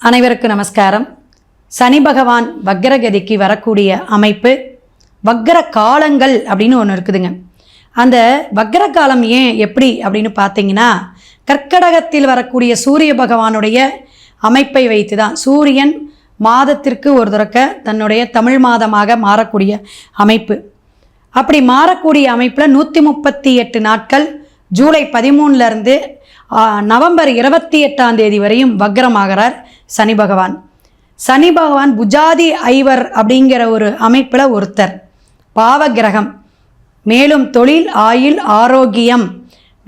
அனைவருக்கும் நமஸ்காரம். சனி பகவான் வக்ரகதிக்கு வரக்கூடிய அமைப்பு வக்ர காலங்கள் அப்படின்னு ஒன்று இருக்குதுங்க. அந்த வக்ர காலம் ஏன் எப்படி அப்படின்னு பார்த்தீங்கன்னா கர்க்கடகத்தில் வரக்கூடிய சூரிய பகவானுடைய அமைப்பை வைத்து தான் சூரியன் மாதத்திற்கு ஒரு தடக்க தன்னுடைய தமிழ் மாதமாக மாறக்கூடிய அமைப்பு. அப்படி மாறக்கூடிய அமைப்பில் நூற்றி முப்பத்தி எட்டு நாட்கள் ஜூலை பதிமூணுலேருந்து நவம்பர் இருபத்தி எட்டாம் தேதி வரையும் வக்ரமாகிறார். சனி பகவான். சனி பகவான் புஜாதி ஐவர் அப்படிங்கிற ஒரு அமைப்பில் ஒருத்தர். பாவ கிரகம் மேலும் தொழில் ஆயுள் ஆரோக்கியம்.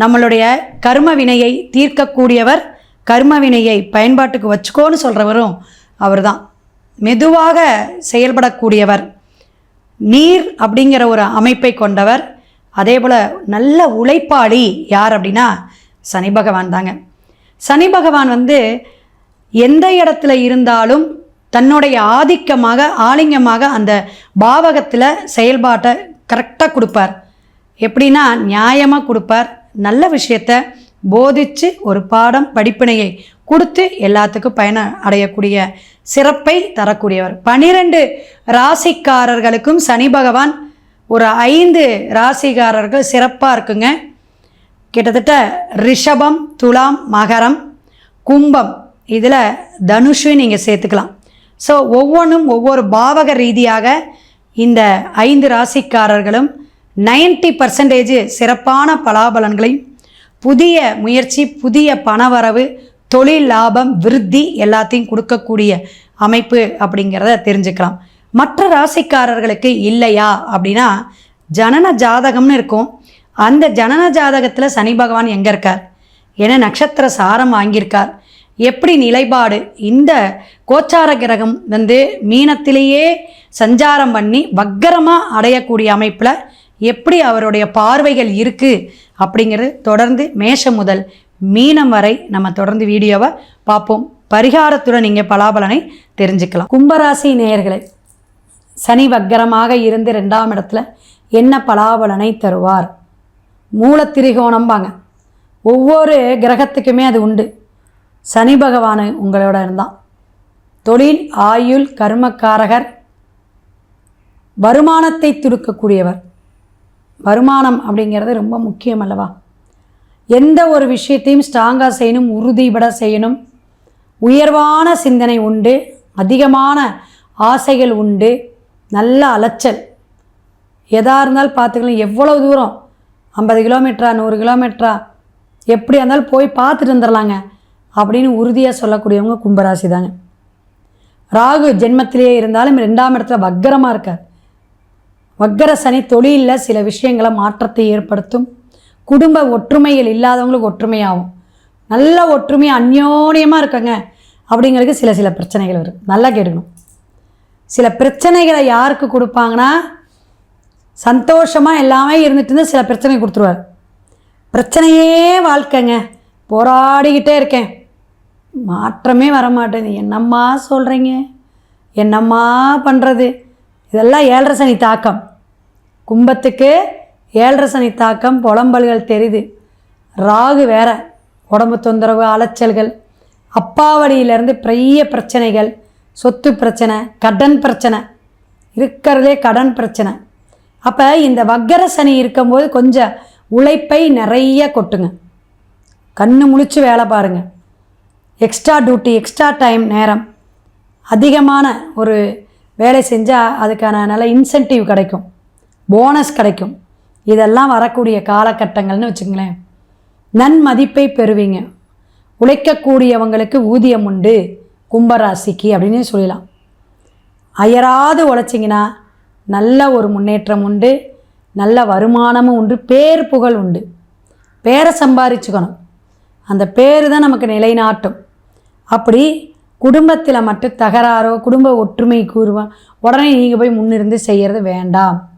நம்மளுடைய கர்ம வினையை தீர்க்கக்கூடியவர் கர்ம வினையை பயன்பாட்டுக்கு வச்சுக்கோன்னு சொல்கிறவரும் அவர் தான் மெதுவாக செயல்படக்கூடியவர். நீர் அப்படிங்கிற ஒரு அமைப்பை கொண்டவர். அதே போல் நல்ல உழைப்பாளி யார் அப்படின்னா சனி பகவான் தாங்க. சனி பகவான் வந்து எந்த இடத்துல இருந்தாலும் தன்னுடைய ஆதிக்கமாக ஆலிங்கமாக அந்த பாவகத்தில் செயல்பாட்டை கரெக்டாக கொடுப்பார். எப்படின்னா நியாயமாக கொடுப்பார். நல்ல விஷயத்த போதித்து ஒரு பாடம் படிப்பினையை கொடுத்து எல்லாத்துக்கும் பயன அடையக்கூடிய சிறப்பை தரக்கூடியவர். பனிரெண்டு ராசிக்காரர்களுக்கும் சனி பகவான் ஒரு ஐந்து ராசிக்காரர்கள் சிறப்பாக இருக்குங்க. கிட்டத்தட்ட ரிஷபம் துலாம் மகரம் கும்பம் இதில் தனுஷையும் நீங்கள் சேர்த்துக்கலாம். ஸோ ஒவ்வொன்றும் ஒவ்வொரு பாவக ரீதியாக இந்த ஐந்து ராசிக்காரர்களும் 90% பர்சன்டேஜ் சிறப்பான பலாபலன்களையும் புதிய முயற்சி புதிய பணவரவு தொழில் லாபம் விருத்தி எல்லாத்தையும் கொடுக்கக்கூடிய அமைப்பு அப்படிங்கிறத தெரிஞ்சுக்கலாம். மற்ற ராசிக்காரர்களுக்கு இல்லையா அப்படின்னா ஜனன ஜாதகம்னு இருக்கும். அந்த ஜனன ஜாதகத்தில் சனி பகவான் எங்கே இருக்கார்? ஏன்னா நட்சத்திர சாரம் வாங்கியிருக்கார். எப்படி நிலைப்பாடு? இந்த கோச்சார கிரகம் வந்து மீனத்திலேயே சஞ்சாரம் பண்ணி வக்கரமாக அடையக்கூடிய அமைப்பில் எப்படி அவருடைய பார்வைகள் இருக்குது அப்படிங்கிறது தொடர்ந்து மேஷம் முதல் மீனம் வரை நம்ம தொடர்ந்து வீடியோவை பார்ப்போம். பரிகாரத்துடன் நீங்கள் பலாபலனை தெரிஞ்சுக்கலாம். கும்பராசி நேயர்களை சனி வக்கரமாக இருந்து ரெண்டாம் இடத்துல என்ன பலாபலனை தருவார்? மூலத்திரிகோணம்பாங்க ஒவ்வொரு கிரகத்துக்குமே அது உண்டு. சனி பகவான் உங்களோட இருந்தான். தொழில் ஆயுள் கர்மக்காரகர் வருமானத்தை துடுக்கக்கூடியவர். வருமானம் அப்படிங்கிறது ரொம்ப முக்கியம் அல்லவா? எந்த ஒரு விஷயத்தையும் ஸ்ட்ராங்காக செய்யணும் உறுதிபட செய்யணும். உயர்வான சிந்தனை உண்டு அதிகமான ஆசைகள் உண்டு நல்ல அலைச்சல். எதாக இருந்தாலும் பார்த்துக்கலாம் எவ்வளோ தூரம்? ஐம்பது கிலோமீட்டரா நூறு கிலோமீட்டரா எப்படியா இருந்தாலும் போய் பார்த்துட்டு வந்துடலாங்க அப்படின்னு உறுதியாக சொல்லக்கூடியவங்க கும்பராசி தாங்க ராகு ஜென்மத்திலேயே இருந்தாலும் ரெண்டாம் இடத்துல வக்கரமாக இருக்கார். வக்கர சனி தொழிலில் சில விஷயங்களை மாற்றத்தை ஏற்படுத்தும். குடும்ப ஒற்றுமைகள் இல்லாதவங்களுக்கு ஒற்றுமையாகும். நல்ல ஒற்றுமை அந்யோன்யமாக இருக்கங்க அப்படிங்கிறதுக்கு சில சில பிரச்சனைகள் வரும். நல்லா கேட்கணும் சில பிரச்சனைகளை யாருக்கு கொடுப்பாங்கன்னா சந்தோஷமாக எல்லாமே இருந்துட்டு இருந்து சில பிரச்சனை கொடுத்துருவார். பிரச்சனையே வாழ்க்கைங்க. போராடிக்கிட்டே இருக்கேன். மாற்றமே வர மாட்டேங்குது என்னம்மா சொல்கிறீங்க என்னம்மா பண்ணுறது இதெல்லாம் ஏழரை சனி தாக்கம். கும்பத்துக்கு ஏழரை சனி தாக்கம் புலம்பல்கள் தெரியுது. ராகு வேற உடம்பு தொந்தரவு அலைச்சல்கள். அப்பாவடியிலேருந்து பெரிய பிரச்சனைகள். சொத்து பிரச்சனை கடன் பிரச்சனை. இருக்கிறதே கடன் பிரச்சனை. அப்போ இந்த வக்கர சனி இருக்கும்போது கொஞ்சம் உழைப்பை நிறைய கொட்டுங்க. கண்ணு முழிச்சு வேலை பாருங்கள் எக்ஸ்ட்ரா டியூட்டி எக்ஸ்ட்ரா டைம் நேரம். அதிகமான ஒரு வேலை செஞ்சால் அதுக்கான நல்ல இன்சென்டிவ் கிடைக்கும். போனஸ் கிடைக்கும். இதெல்லாம் வரக்கூடிய காலகட்டங்கள்னு வச்சுங்களேன் நன்மதிப்பை பெறுவீங்க. உழைக்கக்கூடியவங்களுக்கு ஊதியம் உண்டு. கும்பராசிக்கு அப்படின்னு சொல்லலாம். அயராது உழைச்சிங்கன்னா நல்ல ஒரு முன்னேற்றம் உண்டு. நல்ல வருமானமும் உண்டு. பேர் புகழ் உண்டு. பேரை சம்பாரிச்சுக்கணும். அந்த பேர் தான் நமக்கு நிலைநாட்டும். அப்படி குடும்பத்தில் மட்டும் தகராறோ குடும்ப ஒற்றுமை கூறுவான் உடனே நீங்கள் போய் முன்னிருந்து செய்கிறது வேண்டாம்.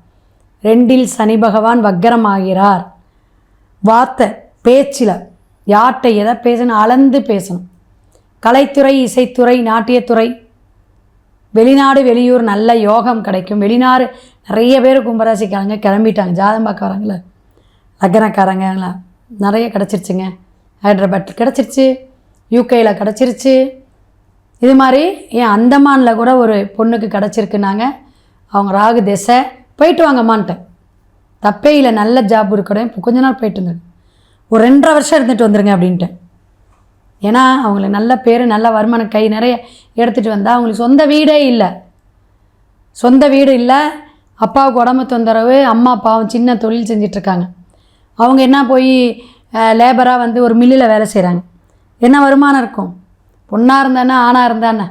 ரெண்டில் சனி பகவான் வக்கரமாகிறார். வார்த்தை பேச்சில் யார்கிட்ட எதை பேசணும் அளந்து பேசணும். கலைத்துறை இசைத்துறை நாட்டியத்துறை. வெளிநாடு வெளியூர் நல்ல யோகம் கிடைக்கும். வெளிநாடு நிறைய பேர் கும்பராசிக்காரங்க கிளம்பிட்டாங்க. ஜாதம் பார்க்க வராங்களே. லக்னக்காரங்களா நிறைய கிடச்சிருச்சுங்க. ஹைதராபாத் கிடச்சிருச்சு. யூகேயில் கிடச்சிருச்சு. இது மாதிரி ஏன் அந்தமானில் கூட ஒரு பொண்ணுக்கு கிடச்சிருக்குனாங்க. அவங்க ராகு திசை. போயிட்டு வாங்கம்மான்ட்டேன் தப்பே இல்லை நல்ல ஜாப் இருக்கணும். இப்போ கொஞ்ச நாள் போயிட்டு இருந்தேன் ஒரு ரெண்டரை வருஷம் இருந்துட்டு வந்துருங்க அப்படின்ட்டேன் ஏன்னா அவங்களுக்கு நல்ல பேர் நல்ல வருமானம் கை நிறைய எடுத்துகிட்டு வந்தால் அவங்களுக்கு சொந்த வீடே இல்லை. சொந்த வீடு இல்லை. அப்பாவுக்கு உடம்பு தொந்தரவு அம்மா அப்பாவும் சின்ன தொழில் செஞ்சிட்ருக்காங்க அவங்க என்ன போய் லேபராக வந்து ஒரு மில்லில் வேலை செய்கிறாங்க என்ன வருமானம் இருக்கும்? பொண்ணாக இருந்தானே ஆணாக இருந்தானே?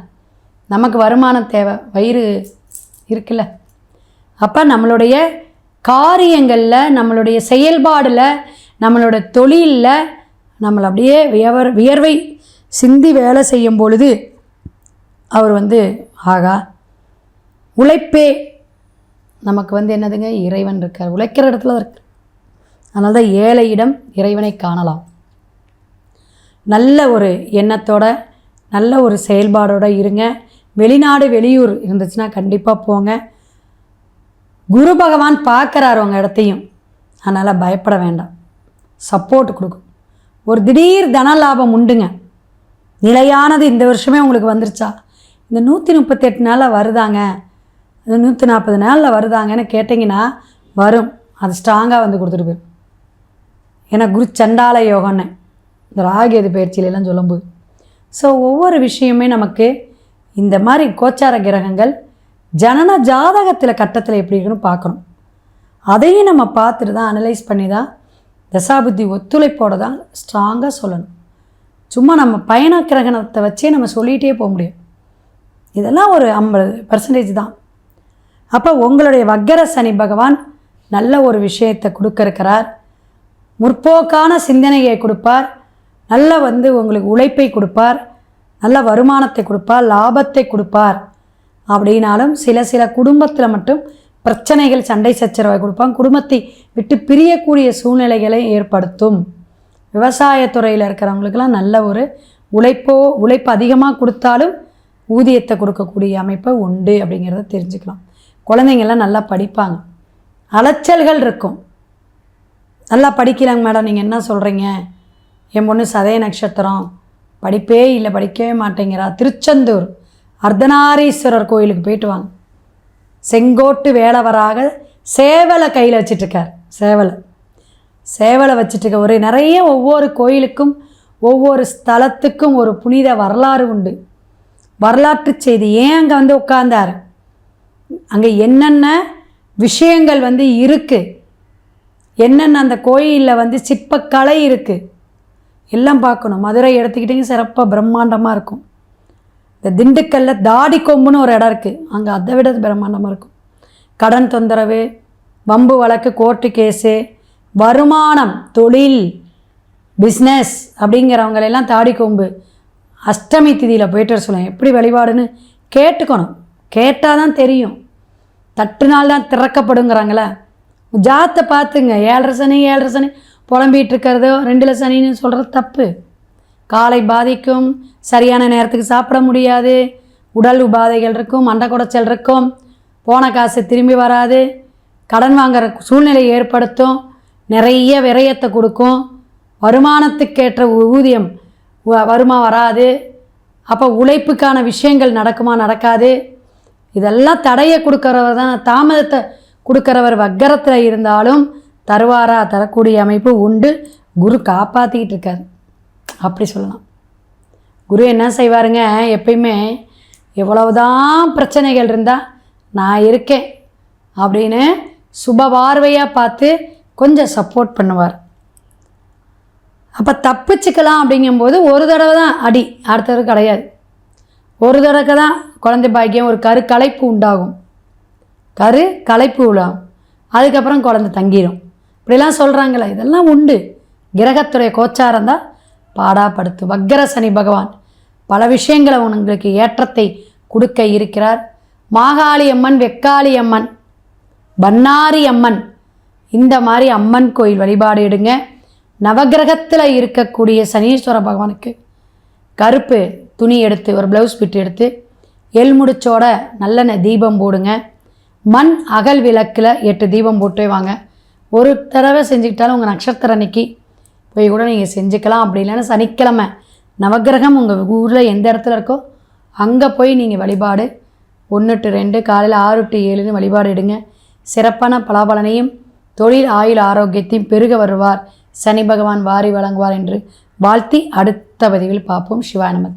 நமக்கு வருமானம் தேவை. வயிறு இருக்குல்ல. அப்போ நம்மளுடைய காரியங்களில் நம்மளுடைய செயல்பாடில் நம்மளோட தொழிலில் நம்மளை அப்படியே வியவர் வியர்வை சிந்தி வேலை செய்யும் பொழுது அவர் வந்து ஆகா உழைப்பே. நமக்கு வந்து என்னதுங்க? இறைவன் இருக்கார். உழைக்கிற இடத்துல இருக்கார். இருக்கு அதனால தான் ஏழையிடம் இறைவனை காணலாம். நல்ல ஒரு எண்ணத்தோட நல்ல ஒரு செயல்பாடோடு இருங்க. வெளிநாடு வெளியூர் இருந்துச்சுன்னா கண்டிப்பாக போங்க. குரு பகவான் பார்க்குறாரு உங்கள் இடத்தையும். அதனால் பயப்பட வேண்டாம். சப்போர்ட் கொடுக்கும். ஒரு திடீர் தன லாபம் உண்டுங்க. நிலையானது இந்த வருஷமே உங்களுக்கு வந்துருச்சா? இந்த நூற்றி முப்பத்தெட்டு நாளில் வருதாங்க. இந்த நூற்றி நாற்பது நாளில் வருதாங்கன்னு கேட்டிங்கன்னா வரும். அது ஸ்ட்ராங்காக வந்து கொடுத்துட்டு போயிடும் ஏன்னா குரு சண்டால யோகன்னு இந்த ராகியது பயிற்சியிலலாம் சொல்லும்போது. ஸோ ஒவ்வொரு விஷயமே நமக்கு இந்த மாதிரி கோச்சார கிரகங்கள் ஜனன ஜாதகத்தில் கட்டத்தில் எப்படி இருக்குன்னு பார்க்கணும். அதையும் நம்ம பார்த்துட்டு தான் அனலைஸ் பண்ணி தான் தசாபுத்தி ஒத்துழைப்போட தான் ஸ்ட்ராங்காக சொல்லணும். சும்மா நம்ம பயண கிரகணத்தை வச்சே நம்ம சொல்லிகிட்டே போக முடியும் இதெல்லாம் ஒரு ஐம்பது பர்சன்டேஜ் தான். அப்போ உங்களுடைய வக்கர சனி பகவான் நல்ல ஒரு விஷயத்தை கொடுக்க இருக்கிறார். முற்போக்கான சிந்தனையை கொடுப்பார். நல்ல வந்து உங்களுக்கு உழைப்பை கொடுப்பார் நல்ல வருமானத்தை கொடுப்பார் லாபத்தை கொடுப்பார். அப்படின்னாலும் சில சில குடும்பத்தில் மட்டும் பிரச்சனைகள் சண்டை சச்சரவை கொடுப்பாங்க. குடும்பத்தை விட்டு பிரியக்கூடிய சூழ்நிலைகளை ஏற்படுத்தும். விவசாயத்துறையில் இருக்கிறவங்களுக்கெல்லாம் நல்ல ஒரு உழைப்போ உழைப்பு அதிகமாக கொடுத்தாலும் ஊதியத்தை கொடுக்கக்கூடிய அமைப்பை உண்டு அப்படிங்கிறத தெரிஞ்சுக்கலாம். குழந்தைங்கள்லாம் நல்லா படிப்பாங்க. அலைச்சல்கள் இருக்கும். நல்லா படிக்கிறாங்க மேடம் நீங்கள் என்ன சொல்கிறீங்க என் பொண்ணு சதய நட்சத்திரம். படிப்பே இல்லை படிக்கவே மாட்டேங்கிறா. திருச்செந்தூர். அர்த்தநாரீஸ்வரர் கோயிலுக்கு போயிட்டு வாங்க. செங்கோட்டு வேலவராக சேவலை கையில் வச்சிட்ருக்கார். சேவலை. சேவலை வச்சிட்ருக்க ஒரு நிறைய ஒவ்வொரு கோயிலுக்கும் ஒவ்வொரு ஸ்தலத்துக்கும் ஒரு புனித வரலாறு உண்டு. வரலாற்று செய்தி ஏன் அங்கே வந்து உட்கார்ந்தார்? அங்கே என்னென்ன விஷயங்கள் வந்து இருக்குது என்னென்ன அந்த கோயிலில் வந்து சிற்பக்கலை இருக்குது எல்லாம் பார்க்கணும். மதுரை எடுத்துக்கிட்டிங்க சிறப்பாக பிரம்மாண்டமாக இருக்கும். இந்த திண்டுக்கல்ல தாடி கொம்புன்னு ஒரு இடம் இருக்குது அங்கே அதை விட பிரம்மாண்டமாக இருக்கும். கடன் தொந்தரவு வம்பு வழக்கு கோர்ட்டு கேஸு வருமானம் தொழில் பிஸ்னஸ் அப்படிங்கிறவங்களெல்லாம் தாடி கொம்பு. அஷ்டமி திதியில் போயிட்டு வர சொல்லுவேன் எப்படி வழிபாடுன்னு கேட்டுக்கணும். கேட்டால் தான் தெரியும். தட்டு நாள் தான் திறக்கப்படுங்கிறாங்களே. ஜாத்தை பார்த்துங்க. ஏழரை சனி ஏழரை சனி. புலம்பிகிட்டு இருக்கிறதோ ரெண்டில் சனின்னு சொல்கிறது தப்பு. காலை பாதிக்கும் சரியான நேரத்துக்கு சாப்பிட முடியாது. உடல் உபாதைகள் இருக்கும் மண்டை குடைச்சல் இருக்கும். போன காசு திரும்பி வராது. கடன் வாங்குற சூழ்நிலை ஏற்படுத்தும். நிறைய விரயத்தை கொடுக்கும். வருமானத்துக்கேற்ற ஊதியம் வ- வருமா வராது. அப்போ உழைப்புக்கான விஷயங்கள் நடக்குமா நடக்காது. இதெல்லாம் தடையை கொடுக்குறவர் தான் தாமதத்தை கொடுக்குறவர் வக்கரத்தில் இருந்தாலும் தருவாரா தரக்கூடிய அமைப்பு உண்டு. குரு காப்பாற்றிக்கிட்டு இருக்கார். அப்படி சொல்லலாம். குரு என்ன செய்வாருங்க? எப்பயுமே எவ்வளவுதான் பிரச்சனைகள் இருந்தால் நான் இருக்கேன் அப்படின்னு சுப பார்வையாக பார்த்து கொஞ்சம் சப்போர்ட் பண்ணுவார். அப்போ தப்பிச்சுக்கலாம் அப்படிங்கும்போது ஒரு தடவை தான் அடி. அடுத்தது கிடையாது. ஒரு தடவை தான் குழந்தை பாக்கியம் ஒரு கரு கலைப்பு உண்டாகும். கரு கலைப்பு உண்டாகும். அதுக்கப்புறம் குழந்தை தங்கிடும் இப்படிலாம் சொல்கிறாங்களே இதெல்லாம் உண்டு. கிரகத்துடைய கோச்சாரம் தான். பாடாப்படுத்து வக்கர சனி பகவான் பல விஷயங்களை உங்களுக்கு ஏற்றத்தை கொடுக்க இருக்கிறார். மாகாளி அம்மன் வெக்காளி அம்மன் பன்னாரி அம்மன் இந்த மாதிரி அம்மன் கோயில் வழிபாடு எடுங்க. நவக்கிரகத்தில் இருக்கக்கூடிய சனீஸ்வர பகவானுக்கு கருப்பு துணி எடுத்து ஒரு ப்ளவுஸ் பிட் எடுத்து எல் முடிச்சோட நல்லெண்ணெய் தீபம் போடுங்க. மண் அகல் விளக்கில் எட்டு தீபம் போட்டு வாங்க. ஒரு தடவை செஞ்சுக்கிட்டாலும் உங்கள் நட்சத்திர அன்னைக்கு போய் கூட நீங்கள் செஞ்சுக்கலாம். அப்படி இல்லைன்னா சனிக்கிழமை நவக்கிரகம் உங்கள் ஊரில் எந்த இடத்துல இருக்கோ அங்கே போய் நீங்கள் வழிபாடு. ஒன்று டு ரெண்டு காலையில் ஆறு டு ஏழுன்னு வழிபாடு எடுங்க. சிறப்பான பலாபலனையும் தொழில் ஆயுள் ஆரோக்கியத்தையும் பெருக வருவார். சனி பகவான் வாரி வழங்குவார் என்று வாழ்த்தி அடுத்த பதிவில் பார்ப்போம். சிவாய நம்ம